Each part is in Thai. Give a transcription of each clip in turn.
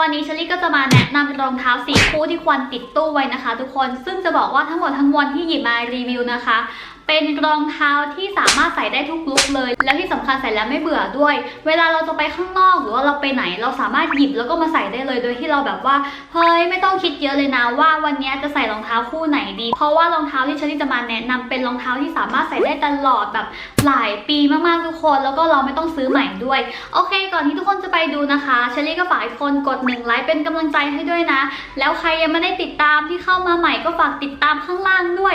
วันนี้เชลี่ก็จะมาแนะนำรองเท้าสีคู่ที่ควรติดตู้ไว้นะคะ ทุกคนซึ่งจะบอกว่าทั้งหมดทั้งมวลที่หยิบมารีวิวนะคะ เป็นรองเท้าที่สามารถใส่ได้ทุกลุคเลย และที่สำคัญใส่แล้วไม่เบื่อด้วย เวลาเราจะไปข้างนอกหรือว่าเราไปไหน เราสามารถหยิบแล้วก็มาใส่ได้เลยโดยที่เราแบบว่าเฮ้ยไม่ต้องคิดเยอะเลยนะว่าวันนี้จะใส่รองเท้าคู่ไหนดี เพราะว่ารองเท้าที่เชลี่จะมาแนะนำเป็นรองเท้าที่สามารถใส่ได้ตลอดแบบหลายปีมากๆทุกคน แล้วก็เราไม่ต้องซื้อใหม่ด้วยโอเค ก่อนที่ทุกคนจะไปดูนะคะเชลี่ก็ฝากทุกคนกดหนึ่งไลค์เป็นกำลังใจให้ด้วยนะ แล้วใครยังไม่ได้ติดตามที่เข้ามาใหม่ก็ฝากติดตามข้างล่างด้วย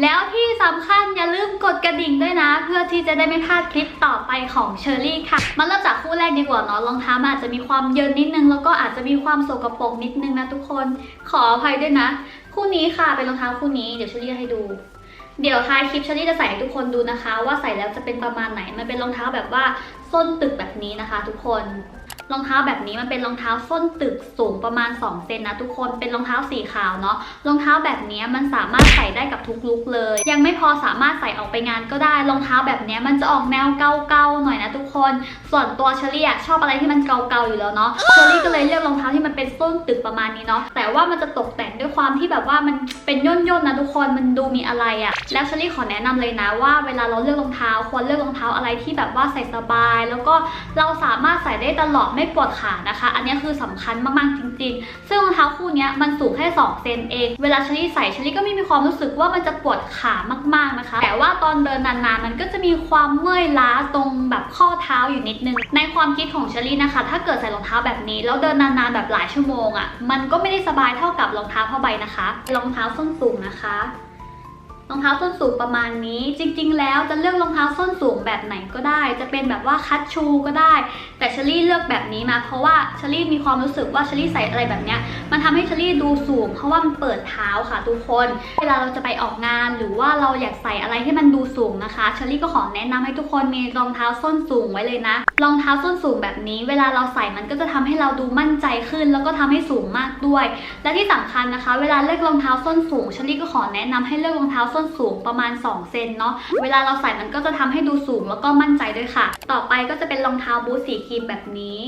แล้วที่สำคัญอย่าลืมกดกระดิ่งด้วยนะ เพื่อที่จะได้ไม่พลาดคลิปต่อไปของเชอรี่ค่ะ มาเริ่มจากคู่แรกดีกว่าเนาะรองเท้าอาจจะมีความเยินนิดนึง แล้วก็อาจจะมีความสกปรกนิดนึงนะทุกคนขออภัยด้วยนะ คู่นี้ค่ะเป็นรองเท้าคู่นี้เดี๋ยวเชอรี่ให้ดู เดี๋ยวท้ายคลิปเชอรี่จะใส่ให้ทุกคนดูนะคะ ว่าใส่แล้วจะเป็นประมาณไหนมันเป็นรองเท้าแบบว่าส้นตึกแบบนี้นะคะ ทุกคน รองเท้าแบบนี้มันเป็นรองเท้าส้นตึกสูงประมาณ 2 เซนนะทุกคน เป็นรองเท้าสีขาวเนาะ รองเท้าแบบนี้มันสามารถใส่ได้กับทุกลุกเลย ยังไม่พอสามารถใส่ออกไปงานก็ได้ รองเท้าแบบนี้มันจะออกแนวเก่าๆหน่อยนะทุก คนส่วนตัวเชอรี่อะชอบอะไรที่มันเก่าๆอยู่แล้วเนาะเชอรี่ก็เลยเลือกรองเท้าที่มันเป็นส้นตึกประมาณนี้เนาะแต่ว่ามันจะตกแต่งด้วยความที่แบบว่ามันเป็นย่นๆนะทุกคนมันดูมีอะไรอะแล้วเชอรี่ขอแนะนำเลยนะว่าเวลาเราเลือกรองเท้าควรเลือกรองเท้าอะไรที่แบบว่าใส่สบาย แล้วก็เราสามารถใส่ได้ตลอดไม่ปวดขานะคะ อันนี้คือสำคัญมากๆจริง ๆ ซึ่งรองเท้าคู่เนี้ยมันสูงแค่2เซนเอง เวลาเชอรี่ใส่เชอรี่ก็ไม่มีความรู้สึกว่ามันจะปวดขามากๆนะคะ แต่ว่าตอนเดินนานๆมันก็จะมีความเมื่อยล้าตรงแบบข้อเท้าอยู่นิดนึง ในความคิดของเชอรี่นะคะ ถ้าเกิดใส่รองเท้าแบบนี้ แล้วเดินนานๆแบบหลายชั่วโมงอะ่ะ มันก็ไม่ได้สบายเท่ากับรองเท้าผ้าใบนะคะ รองเท้าส้นสูงนะคะ รองเท้าส้นสูงประมาณนี้ จริง ๆ แล้วจะเลือกรองเท้าส้นสูงแบบไหนก็ได้ จะเป็นแบบว่าคัตชูก็ได้ แต่เชอรี่เลือกแบบนี้มา เพราะว่าเชอรี่มีความรู้สึกว่าเชอรี่ใส่อะไรแบบเนี้ยมันทำให้เชอรี่ดูสูง เพราะว่ามันเปิดเท้าค่ะทุกคน เวลาเราจะไปออกงาน หรือว่าเราอยากใส่อะไรที่มันดูสูงนะคะเชอรี่ก็ขอแนะนำให้ทุกคนมีรองเท้าส้นสูงไว้เลยนะรองเท้าส้นสูงแบบนี้ เวลาเราใส่มันก็จะทำให้เราดูมั่นใจขึ้น แล้วก็ทำให้สูงมากด้วย และที่สำคัญนะคะ เวลาเลือกรองเท้าส้นสูงเชอรี่ก็ขอแนะนำให้เลือกรองเท้าส้นสูงประมาณ 2 เซนเนาะ เวลาเราใส่มันก็จะทำให้ดูสูงแล้วก็มั่นใจด้วยค่ะ ต่อไปก็จะเป็นรองเท้าบูทสีครีมแบบนี้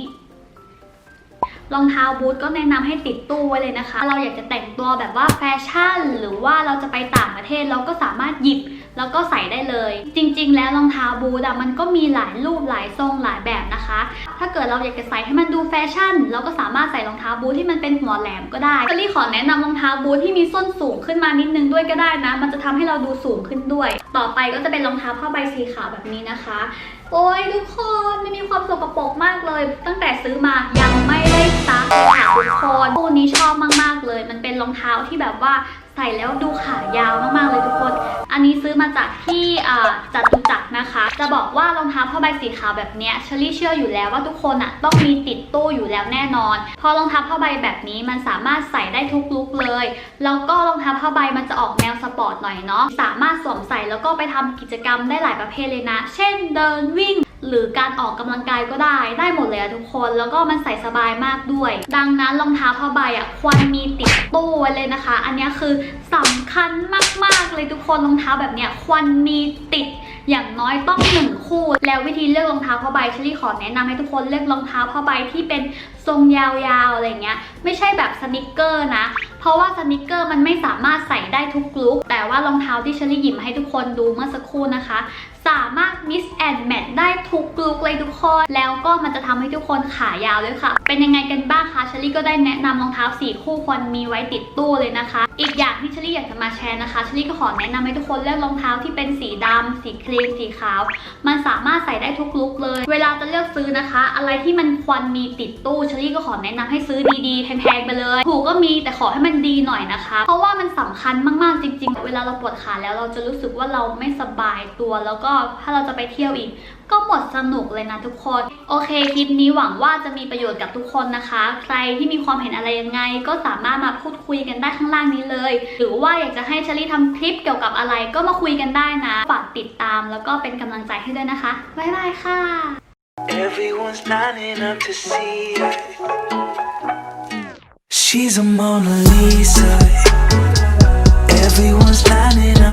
รองเท้าบูทก็แนะนำให้ติดตู้ไว้เลยนะคะ เราอยากจะแต่งตัวแบบว่าแฟชั่น หรือว่าเราจะไปต่างประเทศเราก็สามารถหยิบ แล้วก็ใส่ได้เลย จริง ๆ แล้วรองเท้าบูทอะมันก็มีหลายรูปหลายทรงหลายแบบนะคะ ถ้าเกิดเราอยากจะใส่ให้มันดูแฟชั่น เราก็สามารถใส่รองเท้าบูทที่มันเป็นหัวแหลมก็ได้เชอรี่ขอแนะนำรองเท้าบูทที่มีส้นสูงขึ้นมานิดนึงด้วยก็ได้นะ มันจะทำให้เราดูสูงขึ้นด้วย ต่อไปก็จะเป็นรองเท้าผ้าใบสีขาวแบบนี้นะคะ โอ้ยทุกคนไม่มีความสกปรกมากเลย ตั้งแต่ซื้อมายังไม่ได้ซักเลยค่ะทุกคนคู่นี้ชอบมากๆเลย มันเป็นรองเท้าที่แบบว่าใส่แล้วดูขายาวมากๆเลยทุกคน นี้ซื้อมาจากที่จัตุจักรนะคะ จะบอกว่ารองเท้าผ้าใบสีขาวแบบเนี้ยเชอรี่เชื่ออยู่แล้วว่าทุกคนอะต้องมีติดตู้อยู่แล้วแน่นอน พอรองเท้าผ้าใบแบบนี้มันสามารถใส่ได้ทุกลุกเลย แล้วก็รองเท้าผ้าใบมันจะออกแนวสปอร์ตหน่อยเนาะ สามารถสวมใส่แล้วก็ไปทำกิจกรรมได้หลายประเภทเลยนะ เช่นเดินวิ่ง หรือการออกกำลังกายก็ได้ได้หมดเลยอะทุกคน แล้วก็มันใส่สบายมากด้วย ดังนั้นรองเท้าผ้าใบอะควรมีติดตู้ไว้เลยนะคะ อันนี้คือสำคัญมากๆเลยทุกคนรองเท้าแบบเนี้ยควรมีติดอย่างน้อยต้องหนึ่งคู่ แล้ววิธีเลือกรองเท้าผ้าใบเชลี่ขอแนะนำให้ทุกคนเลือกรองเท้าผ้าใบที่เป็นทรงยาวๆอะไรเงี้ย ไม่ใช่แบบสนิกเกอร์นะ เพราะว่าสนิกเกอร์มันไม่สามารถใส่ได้ทุกลุคแต่ว่ารองเท้าที่เชลี่หยิบให้ทุกคนดูเมื่อสักครู่นะคะ สามารถ mix and match ได้ทุกลุคเลยทุกคน แล้วก็มันจะทำให้ทุกคนขายาวเลยค่ะ เป็นยังไงกันบ้างคะเชลี่ก็ได้แนะนำรองเท้าสีคู่ควรมีไว้ติดตู้เลยนะคะ อีกอย่างที่เชลี่อยากจะมาแชร์นะคะเชลี่ก็ขอแนะนำให้ทุกคนเลือกรองเท้าที่เป็นสีดำสีครีม สีขาว มันสามารถใส่ได้ทุกลุคเลย เวลาจะเลือกซื้อนะคะ อะไรที่มันควรมีติดตู้เชลี่ก็ขอแนะนำให้ซื้อดีๆแพงๆไปเลย ถูกก็มีแต่ขอให้มันดีหน่อยนะคะ เพราะว่ามันสำคัญมากๆจริง ๆ เวลาเราปวดขาแล้วเราจะรู้สึกว่าเราไม่สบายตัว แล้วก็ถ้าเราจะไปเที่ยวอีก ก็หมดสนุกเลยนะทุกคน โอเคคลิปนี้หวังว่าจะมีประโยชน์กับทุกคนนะคะ ใครที่มีความเห็นอะไรยังไง ก็สามารถมาพูดคุยกันได้ข้างล่างนี้เลย หรือว่าอยากจะให้เชลี่ทำคลิปเกี่ยวกับอะไรก็มาคุยกันได้นะ ฝากติดตามแล้วก็เป็นกำลังใจให้ด้วยนะคะ บ๊ายบายค่ะ Everyone's lining up to see her. She's a Mona Lisa.